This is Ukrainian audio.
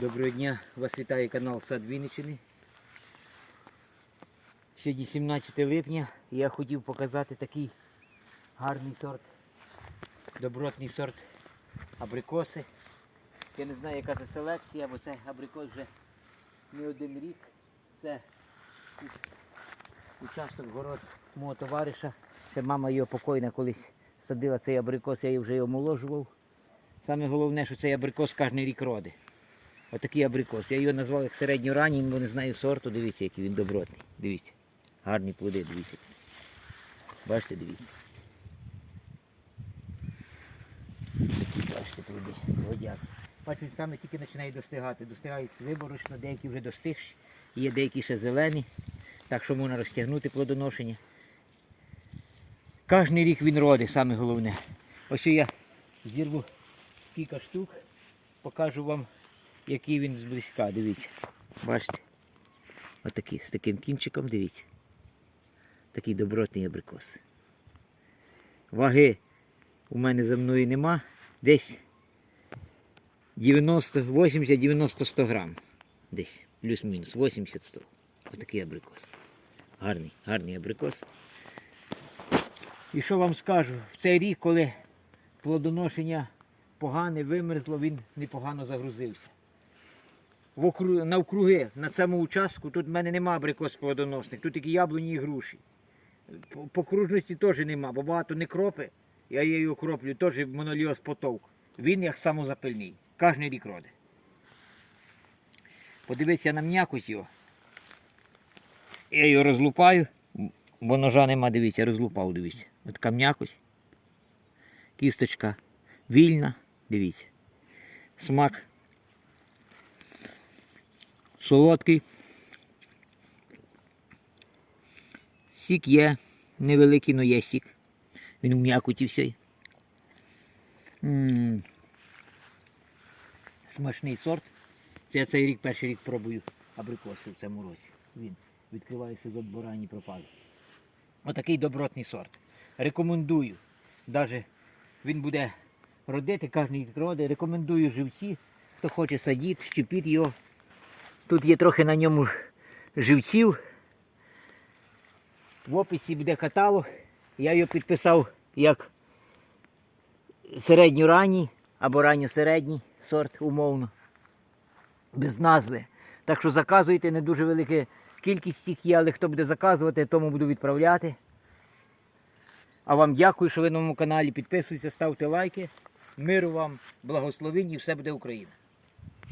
Доброго дня, вас вітає канал Сад Вінниччини. Сьогодні 17 липня я хотів показати такий гарний сорт, добротний сорт абрикоси. Я не знаю, яка це селекція, бо це абрикос вже не один рік. Це участок город мого товариша. Це мама його покойна колись садила цей абрикос, я її вже омоложував. Саме головне, що цей абрикос кожен рік родить. Отакий абрикос. Я його назвав як середньоранній, бо не знаю сорту. Дивіться, який він добротний. Дивіться. Гарні плоди, дивіться. Бачите, дивіться. Такі, бачите, плоди. Водяк. Бачу, саме тільки починає достигати. Достигають виборочно, деякі вже достигші, є деякі ще зелені, так що можна розтягнути плодоношення. Кожен рік він родить, саме головне. Ось я зірву кілька штук, покажу вам, який він зблизька. Дивіться. Бачите? Отакий, з таким кінчиком, дивіться. Такий добротний абрикос. Ваги у мене за мною нема. Десь 90, 80, 90, 100 грам. Десь, плюс-мінус, 80-100. Отакий абрикос. Гарний, гарний абрикос. І що вам скажу, в цей рік, коли плодоношення погане, вимерзло, він непогано загрузився. Навкруги, на цьому участку, тут в мене нема абрикос плодоносних, тут тільки яблуні і груші. По, кружності теж нема, бо багато не кропи, я її окроплю, теж моноліоз потовк. Він як самозапильний, кожен рік родить. Подивіться на м'якоть його. Я його розлупаю, бо ножа нема, дивіться, розлупав, дивіться. Ось така м'якоть. Кісточка вільна, дивіться. Смак солодкий. Сік є невеликий, але є сік. Він в м'якоті всій. Смачний сорт. Це я цей рік перший рік пробую абрикоси в цьому році. Він відкриває сезон борані пропали. Отакий добротний сорт. Рекомендую. Даже він буде родити, кожен рік родить. Рекомендую живці. Хто хоче садити, щепіть його. Тут є трохи на ньому живців. В описі буде каталог. Я його підписав як середньоранній або ранньосередній сорт умовно. Без назви. Так що заказуйте, не дуже велика кількість їх є, але хто буде заказувати, тому буду відправляти. А вам дякую, що ви на моєму каналі. Підписуйтесь, ставте лайки. Миру вам, благословінь і все буде Україна.